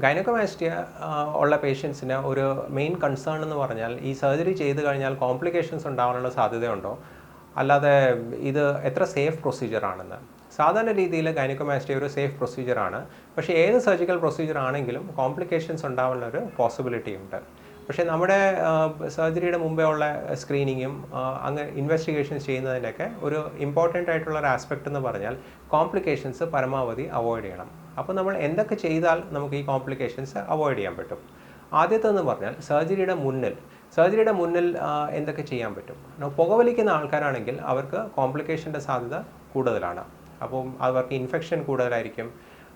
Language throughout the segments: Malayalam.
ഗൈനക്കോമാസ്റ്റിയ ഉള്ള പേഷ്യൻസിന് ഒരു മെയിൻ കൺസേൺ എന്ന് പറഞ്ഞാൽ ഈ സർജറി ചെയ്ത് കഴിഞ്ഞാൽ കോംപ്ലിക്കേഷൻസ് ഉണ്ടാവാനുള്ള സാധ്യതയുണ്ടോ? അല്ലാതെ ഇത് എത്ര സേഫ് പ്രൊസീജിയറാണെന്ന് സാധാരണ രീതിയിൽ ഗൈനക്കോമാസ്റ്റിയ ഒരു സേഫ് പ്രൊസീജിയറാണ് പക്ഷേ ഏത് സർജിക്കൽ പ്രൊസീജിയർ ആണെങ്കിലും കോംപ്ലിക്കേഷൻസ് ഉണ്ടാവാനുള്ള ഒരു പോസിബിലിറ്റി ഉണ്ട്. പക്ഷേ നമ്മുടെ സർജറിയുടെ മുമ്പേ ഉള്ള സ്ക്രീനിങ്ങും അങ്ങനെ ഇൻവെസ്റ്റിഗേഷൻസ് ചെയ്യുന്നതിന്റെയൊക്കെ ഒരു ഇമ്പോർട്ടന്റ് ആയിട്ടുള്ള ഒരു ആസ്പെക്റ്റ് എന്ന് പറഞ്ഞാൽ കോംപ്ലിക്കേഷൻസ് പരമാവധി അവോയ്ഡ് ചെയ്യണം. അപ്പോൾ നമ്മൾ എന്തൊക്കെ ചെയ്താൽ നമുക്ക് ഈ കോംപ്ലിക്കേഷൻസ് അവോയ്ഡ് ചെയ്യാൻ പറ്റും? ആദ്യത്തെന്ന് പറഞ്ഞാൽ സർജറിയുടെ മുന്നിൽ സർജറിയുടെ മുന്നിൽ എന്തൊക്കെ ചെയ്യാൻ പറ്റും? പുകവലിക്കുന്ന ആൾക്കാരാണെങ്കിൽ അവർക്ക് കോംപ്ലിക്കേഷന്റെ സാധ്യത കൂടുതലാണ്. അപ്പം അവർക്ക് ഇൻഫെക്ഷൻ കൂടുതലായിരിക്കും.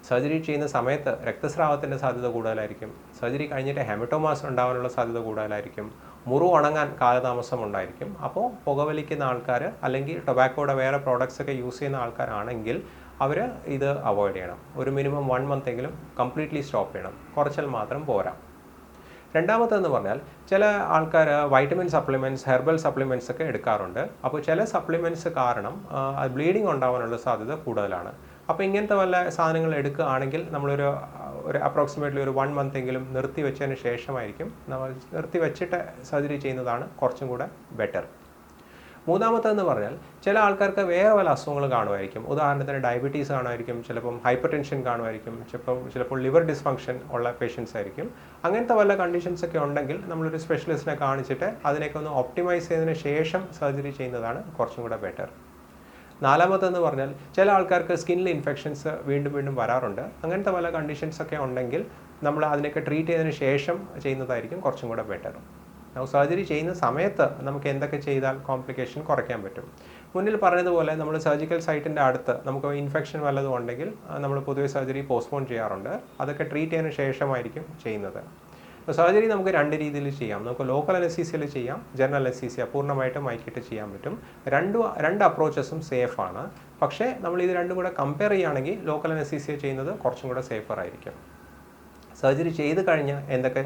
സർജറി ചെയ്യുന്ന സമയത്ത് രക്തസ്രാവത്തിന്റെ സാധ്യത കൂടുതലായിരിക്കും. സർജറി കഴിഞ്ഞിട്ട് ഹെമറ്റോമാസ് ഉണ്ടാകാനുള്ള സാധ്യത കൂടുതലായിരിക്കും. മുറിവ് ഉണങ്ങാൻ കാലതാമസം ഉണ്ടായിരിക്കും. അപ്പോൾ പുകവലിക്കുന്ന ആൾക്കാർ അല്ലെങ്കിൽ ടൊബാക്കോയുടെ വേറെ പ്രോഡക്ട്സ് ഒക്കെ യൂസ് ചെയ്യുന്ന ആൾക്കാരാണെങ്കിൽ അവർ ഇത് അവോയ്ഡ് ചെയ്യണം. ഒരു മിനിമം വൺ മന്ത് എങ്കിലും കംപ്ലീറ്റ്ലി സ്റ്റോപ്പ് ചെയ്യണം. കുറച്ചാൽ മാത്രം പോരാ. രണ്ടാമത്തെന്ന് പറഞ്ഞാൽ ചില ആൾക്കാർ വൈറ്റമിൻ സപ്ലിമെന്റ്സ് ഹെർബൽ സപ്ലിമെന്റ്സ് ഒക്കെ എടുക്കാറുണ്ട്. അപ്പോൾ ചില സപ്ലിമെന്റ്സ് കാരണം ബ്ലീഡിങ് ഉണ്ടാവാനുള്ള സാധ്യത കൂടുതലാണ്. അപ്പോൾ ഇങ്ങനത്തെ വല്ല സാധനങ്ങൾ എടുക്കുകയാണെങ്കിൽ നമ്മളൊരു ഒരു അപ്രോക്സിമേറ്റ്ലി ഒരു വൺ മന്ത് എങ്കിലും നിർത്തി വെച്ചതിന് ശേഷമായിരിക്കും നമ്മൾ നിർത്തി വെച്ചിട്ട് സർജറി ചെയ്യുന്നതാണ് കുറച്ചും കൂടെ ബെറ്റർ മൂന്നാമത്തെന്ന് പറഞ്ഞാൽ ചില ആൾക്കാർക്ക് വേറെ പല അസുഖങ്ങൾ കാണുമായിരിക്കും. ഉദാഹരണത്തിന് ഡയബറ്റീസ് കാണുമായിരിക്കും ചിലപ്പം ഹൈപ്പർ ടെൻഷൻ കാണുമായിരിക്കും ചിലപ്പം ചിലപ്പോൾ ലിവർ ഡിസ്ഫങ്ഷൻ ഉള്ള പേഷ്യൻസ് ആയിരിക്കും. അങ്ങനത്തെ വല്ല കണ്ടീഷൻസ് ഒക്കെ ഉണ്ടെങ്കിൽ നമ്മളൊരു സ്പെഷ്യലിസ്റ്റിനെ കാണിച്ചിട്ട് അതിനൊക്കെ ഒന്ന് ഒപ്റ്റിമൈസ് ചെയ്തതിന് ശേഷം സർജറി ചെയ്യുന്നതാണ് കുറച്ചും കൂടെ ബെറ്റർ നാലാമത്തെന്ന് പറഞ്ഞാൽ ചില ആൾക്കാർക്ക് സ്കിന്നിൽ ഇൻഫെക്ഷൻസ് വീണ്ടും വീണ്ടും വരാറുണ്ട്. അങ്ങനത്തെ പല കണ്ടീഷൻസ് ഒക്കെ ഉണ്ടെങ്കിൽ നമ്മൾ അതിനൊക്കെ ട്രീറ്റ് ചെയ്തതിന് ശേഷം ചെയ്യുന്നതായിരിക്കും കുറച്ചും കൂടെ ബെറ്റർ സർജറി ചെയ്യുന്ന സമയത്ത് നമുക്ക് എന്തൊക്കെ ചെയ്താൽ കോംപ്ലിക്കേഷൻ കുറയ്ക്കാൻ പറ്റും. മുന്നിൽ പറഞ്ഞതുപോലെ നമ്മൾ സർജിക്കൽ സൈറ്റിന്റെ അടുത്ത് നമുക്ക് ഇൻഫെക്ഷൻ വല്ലതും ഉണ്ടെങ്കിൽ നമ്മൾ പൊതുവെ സർജറി പോസ്റ്റ്പോൺ ചെയ്യാറുണ്ട്. അതൊക്കെ ട്രീറ്റ് ചെയ്യുന്ന ശേഷമായിരിക്കും ചെയ്യുന്നത്. സർജറി നമുക്ക് രണ്ട് രീതിയിൽ ചെയ്യാം. നമുക്ക് ലോക്കൽ അനസീസിയയിൽ ചെയ്യാം ജനറൽ അനസീസിയ പൂർണമായിട്ടും മയക്കിയിട്ട് ചെയ്യാൻ പറ്റും. രണ്ട് രണ്ട് അപ്രോച്ചസും സേഫ് ആണ്. പക്ഷേ നമ്മൾ ഇത് രണ്ടും കൂടെ കമ്പയർ ചെയ്യുകയാണെങ്കിൽ ലോക്കൽ അനസീസിയ ചെയ്യുന്നത് കുറച്ചും കൂടെ സേഫർ ആയിരിക്കും. സർജറി ചെയ്ത് കഴിഞ്ഞാൽ എന്തൊക്കെ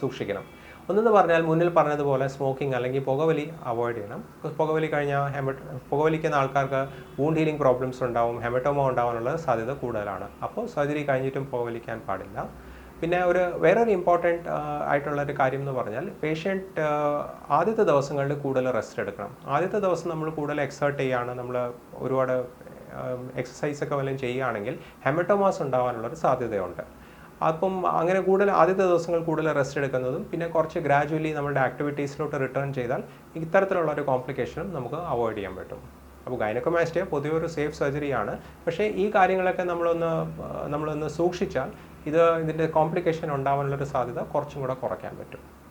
സൂക്ഷിക്കണം. ഒന്നെന്ന് പറഞ്ഞാൽ മുന്നിൽ പറഞ്ഞതുപോലെ സ്മോക്കിംഗ് അല്ലെങ്കിൽ പുകവലി അവോയ്ഡ് ചെയ്യണം. പുകവലി കഴിഞ്ഞാൽ ഹെമ പുകവലിക്കുന്ന ആൾക്കാർക്ക് വൂണ്ട് ഹീലിംഗ് പ്രോബ്ലംസ് ഉണ്ടാവും ഹെമറ്റോമ ഉണ്ടാവാനുള്ള സാധ്യത കൂടുതലാണ്. അപ്പോൾ സർജറി കഴിഞ്ഞിട്ടും പുകവലിക്കാൻ പാടില്ല. പിന്നെ ഒരു വേറൊരു ഇമ്പോർട്ടന്റ് ആയിട്ടുള്ള ഒരു കാര്യം എന്ന് പറഞ്ഞാൽ പേഷ്യന്റ് ആദ്യത്തെ ദിവസങ്ങളിൽ കൂടുതൽ റെസ്റ്റ് എടുക്കണം. ആദ്യത്തെ ദിവസം നമ്മൾ കൂടുതൽ എക്സേർട്ട് ചെയ്യുകയാണ്. നമ്മൾ ഒരുപാട് എക്സസൈസ് ഒക്കെ വല്ലതും ചെയ്യുകയാണെങ്കിൽ ഹെമറ്റോമാസ് ഉണ്ടാകാനുള്ളൊരു സാധ്യതയുണ്ട്. അപ്പം അങ്ങനെ കൂടുതൽ ആദ്യത്തെ ദിവസങ്ങൾ കൂടുതൽ റെസ്റ്റ് എടുക്കുന്നതും പിന്നെ കുറച്ച് ഗ്രാജുവലി നമ്മുടെ ആക്ടിവിറ്റീസിലോട്ട് റിട്ടേൺ ചെയ്താൽ ഇത്തരത്തിലുള്ള ഒരു കോംപ്ലിക്കേഷനും നമുക്ക് അവോയ്ഡ് ചെയ്യാൻ പറ്റും. അപ്പോൾ ഗൈനക്കോമാസ്റ്റിയ പൊതുവെ ഒരു സേഫ് സർജറിയാണ് പക്ഷേ ഈ കാര്യങ്ങളൊക്കെ നമ്മളൊന്ന് നമ്മളൊന്ന് സൂക്ഷിച്ചാൽ ഇത് ഇതിന്റെ കോംപ്ലിക്കേഷൻ ഉണ്ടാവാനുള്ളൊരു സാധ്യത കുറച്ചും കൂടെ കുറയ്ക്കാൻ പറ്റും.